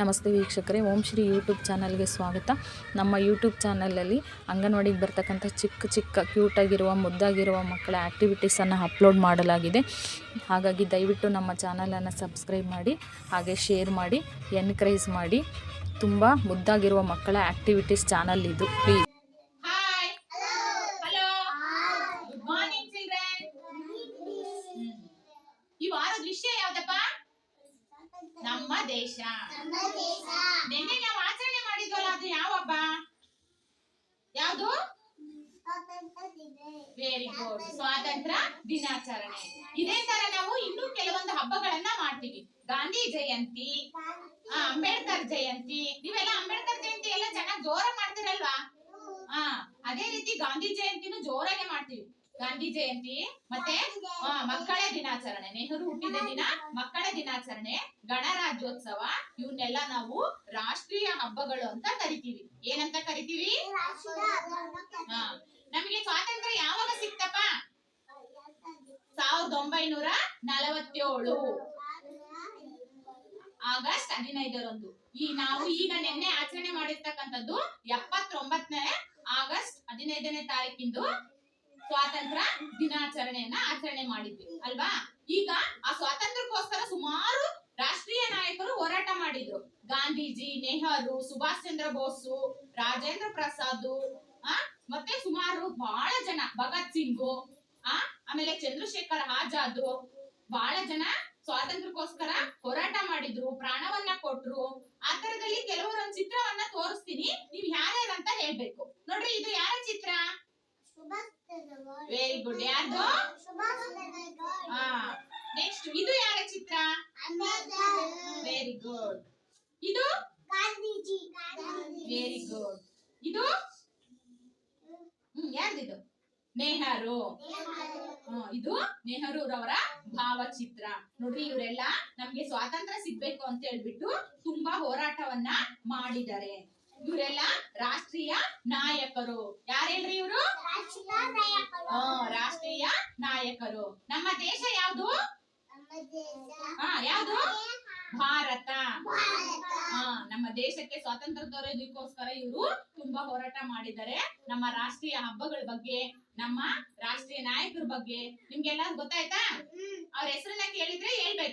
ನಮಸ್ತೆ ವೀಕ್ಷಕರೇ ಓಂ ಶ್ರೀ ಯೂಟ್ಯೂಬ್ ಚಾನಲ್ಗೆ ಸ್ವಾಗತ. ನಮ್ಮ ಯೂಟ್ಯೂಬ್ ಚಾನಲಲ್ಲಿ ಅಂಗನವಾಡಿಗೆ ಬರ್ತಕ್ಕಂಥ ಚಿಕ್ಕ ಚಿಕ್ಕ ಕ್ಯೂಟಾಗಿರುವ ಮುದ್ದಾಗಿರುವ ಮಕ್ಕಳ ಆ್ಯಕ್ಟಿವಿಟೀಸನ್ನು ಅಪ್ಲೋಡ್ ಮಾಡಲಾಗಿದೆ. ಹಾಗಾಗಿ ದಯವಿಟ್ಟು ನಮ್ಮ ಚಾನಲನ್ನು ಸಬ್ಸ್ಕ್ರೈಬ್ ಮಾಡಿ ಹಾಗೆ ಶೇರ್ ಮಾಡಿ ಎನ್ಕರೇಜ್ ಮಾಡಿ. ತುಂಬ ಮುದ್ದಾಗಿರುವ ಮಕ್ಕಳ ಆ್ಯಕ್ಟಿವಿಟೀಸ್ ಚಾನಲ್ ಇದು ಪ್ಲೀಸ್. ಈ ವಾರದ ವಿಷಯ ಯಾವ್ದಪ್ಪ? ನಮ್ಮ ದೇಶ. ನಿನ್ನೆ ನಾವು ಆಚರಣೆ ಮಾಡಿದ್ವಲ್ಲ? ಅದು ಯಾವ ಹಬ್ಬ? ಯಾವುದು? ವೆರಿ ಗುಡ್ ಸ್ವಾತಂತ್ರ್ಯ ದಿನಾಚರಣೆ. ಇದೇ ತರ ನಾವು ಇನ್ನೂ ಕೆಲವೊಂದು ಹಬ್ಬಗಳನ್ನ ಮಾಡ್ತೀವಿ. ಗಾಂಧಿ ಜಯಂತಿ ಆ, ಅಂಬೇಡ್ಕರ್ ಜಯಂತಿ. ನೀವೆಲ್ಲ ಅಂಬೇಡ್ಕರ್ ಜಯಂತಿ ಎಲ್ಲ ಚೆನ್ನಾಗಿ ಜೋರ ಮಾಡ್ತೀರಲ್ವಾ? ಹಾ ಅದೇ ರೀತಿ ಗಾಂಧಿ ಜಯಂತಿನೂ ಜೋರಾಗೆ ಮಾಡ್ತೀವಿ. ಗಾಂಧಿ ಜಯಂತಿ, ಮತ್ತೆ ಮಕ್ಕಳ ದಿನಾಚರಣೆ, ನೆಹರು ಹುಟ್ಟಿದ ದಿನ, ಮಕ್ಕಳ ದಿನಾಚರಣೆ, ಗಣರಾಜ್ಯೋತ್ಸವ, ಇವನ್ನೆಲ್ಲ ನಾವು ರಾಷ್ಟ್ರೀಯ ಹಬ್ಬಗಳು ಅಂತ ಕರಿತೀವಿ. ಏನಂತ ಕರಿತೀವಿ? ನಮಗೆ ಸ್ವಾತಂತ್ರ್ಯ ಯಾವಾಗ ಸಿಕ್ತಪ್ಪ? ಸಾವಿರದ ಒಂಬೈನೂರ ನಲವತ್ತೇಳು. ಆಗಸ್ಟ್ ಹದಿನೈದರಂದು. ಈ ನಾವು ಈಗ ನಿನ್ನೆ ಆಚರಣೆ ಮಾಡಿರ್ತಕ್ಕಂಥದ್ದು ಎಪ್ಪತ್ತೊಂಬತ್ತನೇ ಆಗಸ್ಟ್ ಹದಿನೈದನೇ ತಾರೀಕಿಂದು ಸ್ವಾತಂತ್ರ್ಯ ದಿನಾಚರಣೆಯನ್ನ ಆಚರಣೆ ಮಾಡಿದ್ವಿ, ಅಲ್ವಾ? ಈಗ ಆ ಸ್ವಾತಂತ್ರ್ಯಕ್ಕೋಸ್ಕರ ಸುಮಾರು ರಾಷ್ಟ್ರೀಯ ನಾಯಕರು ಹೋರಾಟ ಮಾಡಿದ್ರು. ಗಾಂಧೀಜಿ, ನೆಹರು, ಸುಭಾಷ್ ಚಂದ್ರ ಬೋಸು, ರಾಜೇಂದ್ರ ಪ್ರಸಾದ್, ಆ, ಮತ್ತೆ ಸುಮಾರು ಬಹಳ ಜನ, ಭಗತ್ ಸಿಂಗ್, ಆ, ಆಮೇಲೆ ಚಂದ್ರಶೇಖರ್ ಆಜಾದ್ ಬಹಳ ಜನ ಸ್ವಾತಂತ್ರ್ಯಕ್ಕೋಸ್ಕರ ಹೋರಾಟ ಮಾಡಿದ್ರು, ಪ್ರಾಣವನ್ನ ಕೊಟ್ರು. ಆ ತರದಲ್ಲಿ ಕೆಲವರೊಂದ್ ಚಿತ್ರವನ್ನ ತೋರಿಸ್ತೀನಿ, ನೀವ್ ಅಂತ ಹೇಳ್ಬೇಕು. ನೋಡ್ರಿ, ಇದು ಯಾರ ಚಿತ್ರ? ವೆರಿ ಗುಡ್ ಯಾರ್ದು? ನೆಕ್ಸ್ಟ್ ಇದು ಯಾರ ಚಿತ್ರ? ವೆರಿ ಗುಡ್ ಇದು? ವೆರಿ ಗುಡ್ ಇದು? ಹ್ಮ್ ಯಾರ್ದಿದು ನೆಹರು. ಇದು ಇದು ನೆಹರೂರವರ ಭಾವಚಿತ್ರ. ನೋಡ್ರಿ ಇವರೆಲ್ಲ ನಮ್ಗೆ ಸ್ವಾತಂತ್ರ್ಯ ಸಿಗ್ಬೇಕು ಅಂತ ಹೇಳ್ಬಿಟ್ಟು ತುಂಬಾ ಹೋರಾಟವನ್ನ ಮಾಡಿದ್ದಾರೆ. ಇವರೆಲ್ಲ ರಾಷ್ಟ್ರೀಯ ನಾಯಕರು. ಯಾರೇಳ್ರಿ ಇವರು? ರಾಷ್ಟ್ರೀಯ ನಾಯಕರು. ನಮ್ಮ ದೇಶ ಯಾವುದು? ಯಾವುದು? ಭಾರತ. ಹಾ ನಮ್ಮ ದೇಶಕ್ಕೆ ಸ್ವಾತಂತ್ರ್ಯ ದೊರೆಯೋದಕ್ಕೋಸ್ಕರ ಇವರು ತುಂಬಾ ಹೋರಾಟ ಮಾಡಿದ್ದಾರೆ. ನಮ್ಮ ರಾಷ್ಟ್ರೀಯ ಹಬ್ಬಗಳ ಬಗ್ಗೆ ನಮ್ಮ ರಾಷ್ಟ್ರೀಯ ನಾಯಕರ ಬಗ್ಗೆ. ನಿಮ್ಗೆಲ್ಲ ಗೊತ್ತಾಯ್ತಾ? ಅವ್ರ ಹೆಸರನ್ನ ಕೇಳಿದ್ರೆ ಹೇಳ್ಬೇಕು.